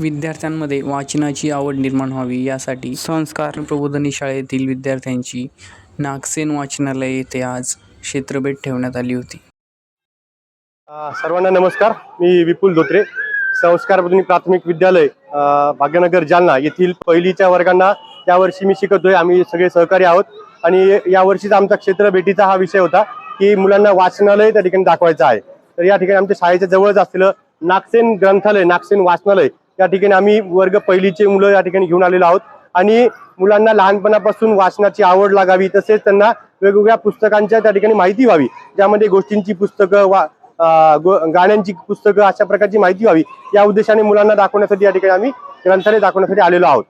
विद्यार्थ्यांमध्ये वाचनाची आवड निर्माण व्हावी यासाठी संस्कार. प्रबोधिनी शाळेतील विद्यार्थ्यांची नागसेन वाचनालय येथे आज क्षेत्रभेट ठेवण्यात आली होती. सर्वांना नमस्कार. मी विपुल धोत्रे संस्कार प्रबोधिनी प्राथमिक विद्यालय भाग्यनगर जालना येथील पहिलीच्या वर्गांना यावर्षी मी शिकवतोय. आम्ही सगळे सहकारी आहोत आणि यावर्षीचा आमचा क्षेत्र भेटीचा हा विषय होता की मुलांना वाचनालय त्या ठिकाणी दाखवायचं आहे. तर या ठिकाणी आमच्या शाळेच्या जवळच असलेलं नागसेन ग्रंथालय नागसेन वाचनालय या ठिकाणी आम्ही वर्ग पहिलीचे मुलं या ठिकाणी घेऊन आलेलो आहोत. आणि मुलांना लहानपणापासून वाचनाची आवड लागावी तसेच त्यांना वेगवेगळ्या पुस्तकांच्या त्या ठिकाणी माहिती व्हावी. ज्यामध्ये गोष्टींची पुस्तकं वा गाण्यांची पुस्तकं अशा प्रकारची माहिती व्हावी. या उद्देशाने मुलांना दाखवण्यासाठी या ठिकाणी आम्ही ग्रंथालय दाखवण्यासाठी आलेलो आहोत.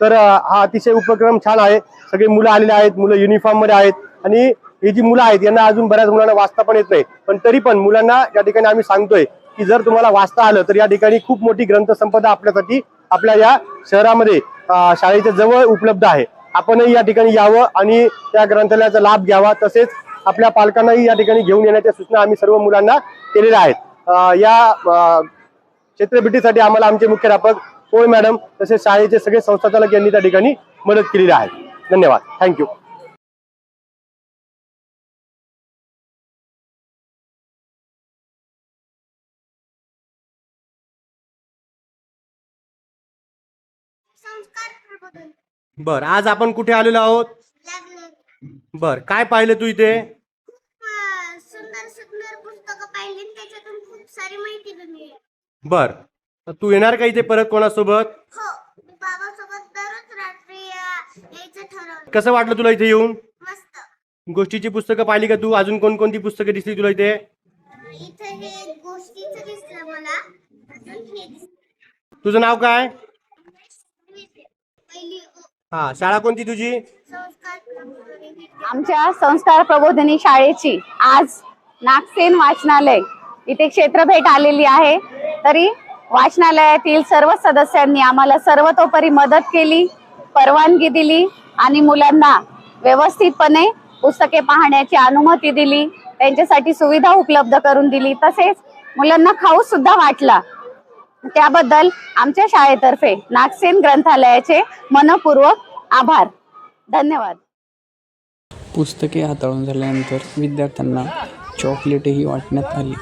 तर हा अतिशय उपक्रम छान आहे. सगळे मुलं आलेले आहेत मुलं युनिफॉर्ममध्ये आहेत. आणि ही जी मुलं आहेत यांना अजून बऱ्याच मुलांना वाचता पण येत नाही. पण तरी पण मुलांना या ठिकाणी आम्ही सांगतोय की जर तुम्हाला वाचता आलं तर या ठिकाणी खूप मोठी ग्रंथसंपदा आपल्यासाठी आपल्या या शहरामध्ये शाळेच्या जवळ उपलब्ध आहे. आपणही या ठिकाणी यावं आणि त्या ग्रंथालयाचा लाभ घ्यावा. तसेच आपल्या पालकांनाही या ठिकाणी घेऊन येण्याच्या सूचना आम्ही सर्व मुलांना केलेल्या आहेत. या क्षेत्रभेटीसाठी आम्हाला आमचे मुख्याध्यापक कोळ मॅडम तसेच शाळेचे सगळे संस्थाचालक यांनी त्या ठिकाणी मदत केलेली आहे. धन्यवाद. थँक्यू बर आज आपण कुठे आलेलो आहोत? बर काय पाहिलं तू इथे? खूप अं, सुंदर सुंदर पुस्तकं पाहिली आणि त्याच्यातून खूप सारी माहिती पण मिळाली बर तू येणार का इथे परत कोणासोबत? हो मी बाबासोबत दररोज रात्री अं, यायचं ठरवलं. कसं वाटलं तुला इथे येऊन? मस्त. गोष्टीची पुस्तकं पाहिली का तू? अजून कोणकोणती पुस्तकं दिसली तुला इथे? इथं हे गोष्टीचं दिसलं मला. अजून हे दिसलं. तुझं नाव काय? हा शाळा कोणती तुझी? आमच्या संस्कार प्रबोधिनी शाळेची. आज नागसेन वाचनालय. इथे क्षेत्रभेट आलेली आहे. तरी वाचनालयातील सर्व सदस्यांनी आम्हाला सर्वतोपरी मदत केली परवानगी दिली आणि मुलांना व्यवस्थितपणे पुस्तके पाहण्याची अनुमती दिली. त्यांच्यासाठी सुविधा उपलब्ध करून दिली. तसेच मुलांना खाऊ सुद्धा वाटला. त्याबद्दल आमच्या शाळेतर्फे नागसेन ग्रंथालयाचे मनपूर्वक आभार. धन्यवाद. पुस्तके हाताळून झाल्यानंतर विद्यार्थ्यांना चॉकलेटही वाटण्यात आली.